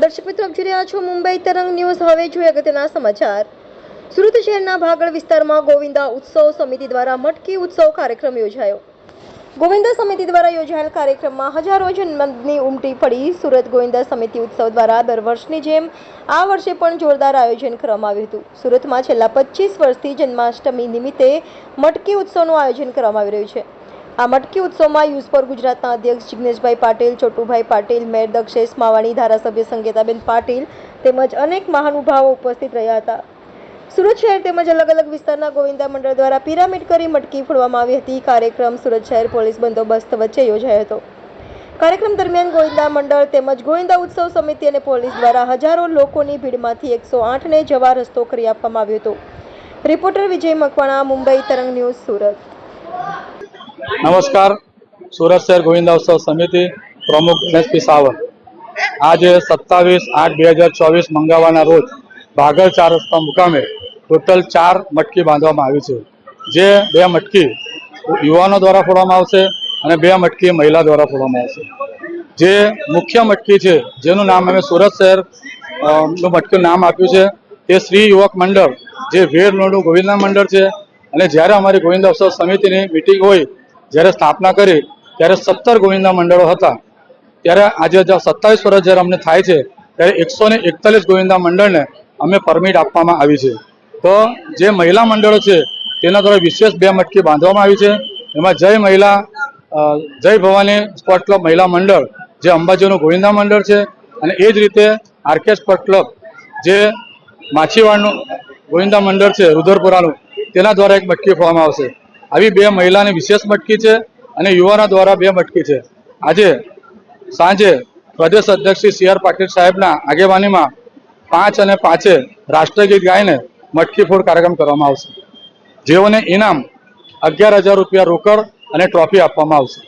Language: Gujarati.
દર્શક મિત્રો જોઈ રહ્યા છો મુંબઈ તરંગ ન્યૂઝ. હવે જોઈએ અગત્યના સમાચાર. સુરત શહેરના ભાગળ વિસ્તારમાં ગોવિંદા ઉત્સવ સમિતિ દ્વારા મટકી ઉત્સવ કાર્યક્રમ યોજાયો. ગોવિંદા સમિતિ દ્વારા યોજાયેલ કાર્યક્રમમાં હજારો જનમતની ઉમટી પડી. સુરત ગોવિંદા સમિતિ ઉત્સવ દ્વારા દર વર્ષની જેમ આ વર્ષે પણ જોરદાર આયોજન કરવામાં આવ્યું હતું. સુરતમાં છેલ્લા પચીસ વર્ષથી જન્માષ્ટમી નિમિત્તે મટકી ઉત્સવનું આયોજન કરવામાં આવી રહ્યું છે. આ મટકી ઉત્સવમાં યુઝ પર ગુજરાતના અધ્યક્ષ જિગ્નેશભાઈ પાટીલ, ચોટુભાઈ પાટીલ, મેયર દક્ષેશ માવાણી, ધારાસભ્ય સંગીતાબેન પાટીલ તેમજ અનેક મહાનુભાવો ઉપસ્થિત રહ્યા હતા. સુરત શહેર તેમજ અલગ અલગ વિસ્તારના ગોવિંદા મંડળ દ્વારા પિરામિડ કરી મટકી ફોડવામાં આવી હતી. કાર્યક્રમ સુરત શહેર પોલીસ બંદોબસ્ત વચ્ચે યોજાયો હતો. કાર્યક્રમ દરમિયાન ગોવિંદા મંડળ તેમજ ગોવિંદા ઉત્સવ સમિતિ અને પોલીસ દ્વારા હજારો લોકોની ભીડમાંથી એકસો આઠને જવા રસ્તો કરી આપવામાં આવ્યો હતો. રિપોર્ટર વિજય મકવાણા, મુંબઈ તરંગ ન્યૂઝ, સુરત. નમસ્કાર. સુરત શહેર ગોવિંદા ઉત્સવ સમિતિ પ્રમુખ ગણેશપી સાવંત. આજે સત્તાવીસ આઠ બે હજાર ચોવીસ મંગળવારના રોજ ભાગળ ચાર રસ્તા મુકામે ટોટલ ચાર મટકી બાંધવામાં આવી છે. જે બે મટકી યુવાનો દ્વારા ફોડવામાં આવશે અને બે મટકી મહિલા દ્વારા ફોડવામાં આવશે. જે મુખ્ય મટકી છે, જેનું નામ અમે સુરત શહેરનું મટકીનું નામ આપ્યું છે તે શ્રી યુવક મંડળ, જે વેર લોડું ગોવિંદા મંડળ છે. અને જ્યારે અમારી ગોવિંદા અવસર સમિતિની મિટિંગ હોય, જ્યારે સ્થાપના કરી, ત્યારે સત્તર ગોવિંદા મંડળો હતા. ત્યારે આજે સત્તાવીસ વર્ષ જ્યારે અમને થાય છે, ત્યારે એકસો ને એકતાલીસ ગોવિંદા મંડળને અમે પરમિટ આપવામાં આવી છે. તો જે મહિલા મંડળો છે, તેના દ્વારા વિશેષ બે મટકી બાંધવામાં આવી છે. એમાં જય મહિલા જય ભવાની સ્પોર્ટ ક્લબ મહિલા મંડળ, જે અંબાજીનું ગોવિંદા મંડળ છે, અને એ જ રીતે આરકે સ્પોર્ટ ક્લબ, જે માછીવાડનું ગોવિંદા મંડળ છે, રુદ્રપુરાનું, તેના દ્વારા એક મટકી ફોવામાં આવશે. આવી બે મહિલાની વિશેષ મટકી છે અને યુવાનો દ્વારા બે મટકી છે. આજે સાંજે પ્રદેશ અધ્યક્ષ શ્રી સી આર પાટીલ સાહેબના આગેવાનીમાં પાંચ અને પાંચે રાષ્ટ્રગીત ગાઈને મટકી ફોડ કાર્યક્રમ કરવામાં આવશે. જેઓને ઇનામ અગિયાર હજાર રૂપિયા રોકડ અને ટ્રોફી આપવામાં આવશે.